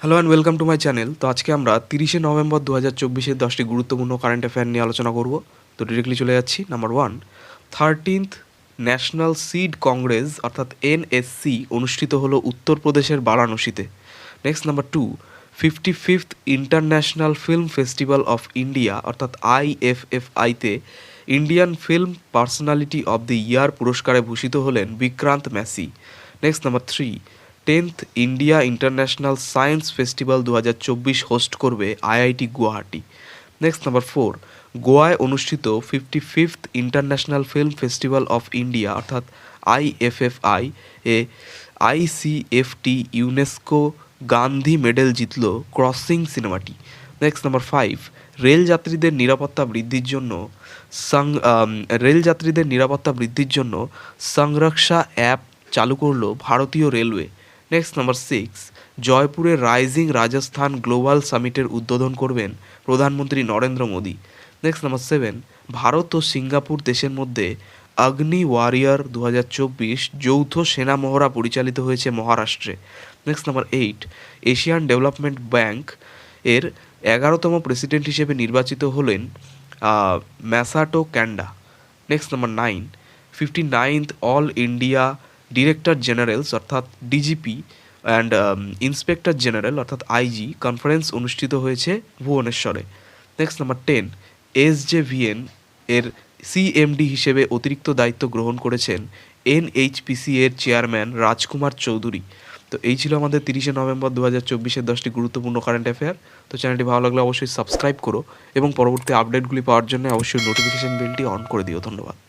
Hello and welcome to my channel তো আজকে আমরা তিরিশে নভেম্বর দু হাজার চব্বিশের দশটি গুরুত্বপূর্ণ কারেন্ট অ্যাফেয়ার নিয়ে আলোচনা করব। তো ডিরেক্টলি চলে যাচ্ছি number one thirteenth national seed Congress অর্থাৎ এনএসসি অনুষ্ঠিত হলো উত্তরপ্রদেশের বারাণসীতে। Next number two fifty fifth international film festival of India অর্থাৎ আইএফএফআইতে Indian film personality of the year পুরস্কারে ভূষিত হলেন Vikrant Massey. Next number three tenth India international science festival দু হাজার চব্বিশ হোস্ট করবে IIT Guwahati. Next number four গোয়ায় অনুষ্ঠিত fifty fifth international film festival of India অর্থাৎ আইএফএফআই এ আইসিএফটি ইউনেস্কো গান্ধী মেডেল জিতল ক্রসিং সিনেমাটি। নেক্সট নাম্বার ফাইভ রেল যাত্রীদের নিরাপত্তা বৃদ্ধির জন্য সং রেল যাত্রীদের নিরাপত্তা বৃদ্ধির জন্য সংরক্ষা অ্যাপ চালু করল ভারতীয় রেলওয়ে। নেক্সট নাম্বার সিক্স জয়পুরে রাইজিং রাজস্থান গ্লোবাল সামিটের উদ্বোধন করবেন প্রধানমন্ত্রী Narendra Modi. Next number seven Bharat ও সিঙ্গাপুর দেশের মধ্যে অগ্নি ওয়ারিয়ার দু হাজার চব্বিশ যৌথ সেনা মহড়া পরিচালিত হয়েছে মহারাষ্ট্রে। Next number eight Asian development bank এর এগারোতম প্রেসিডেন্ট হিসেবে নির্বাচিত হলেন Masato Kanda next number nine fifty ninth all India director generals অর্থাৎ ডিজিপি অ্যান্ড ইন্সপেক্টর জেনারেল অর্থাৎ আইজি কনফারেন্স অনুষ্ঠিত হয়েছে ভুবনেশ্বরে। Next number ten S J VN এর সিএমডি হিসেবে অতিরিক্ত দায়িত্ব গ্রহণ করেছেন এনএইচপিসি এর চেয়ারম্যান রাজকুমার চৌধুরী। তো এই ছিল আমাদের তিরিশে নভেম্বর দু হাজার চব্বিশের দশটি গুরুত্বপূর্ণ কারেন্ট অ্যাফেয়ার তো চ্যানেলটি ভালো লাগলে অবশ্যই সাবস্ক্রাইব করো এবং পরবর্তী আপডেটগুলি পাওয়ার জন্য অবশ্যই নোটিফিকেশন বেলটি অন করে দিও। ধন্যবাদ।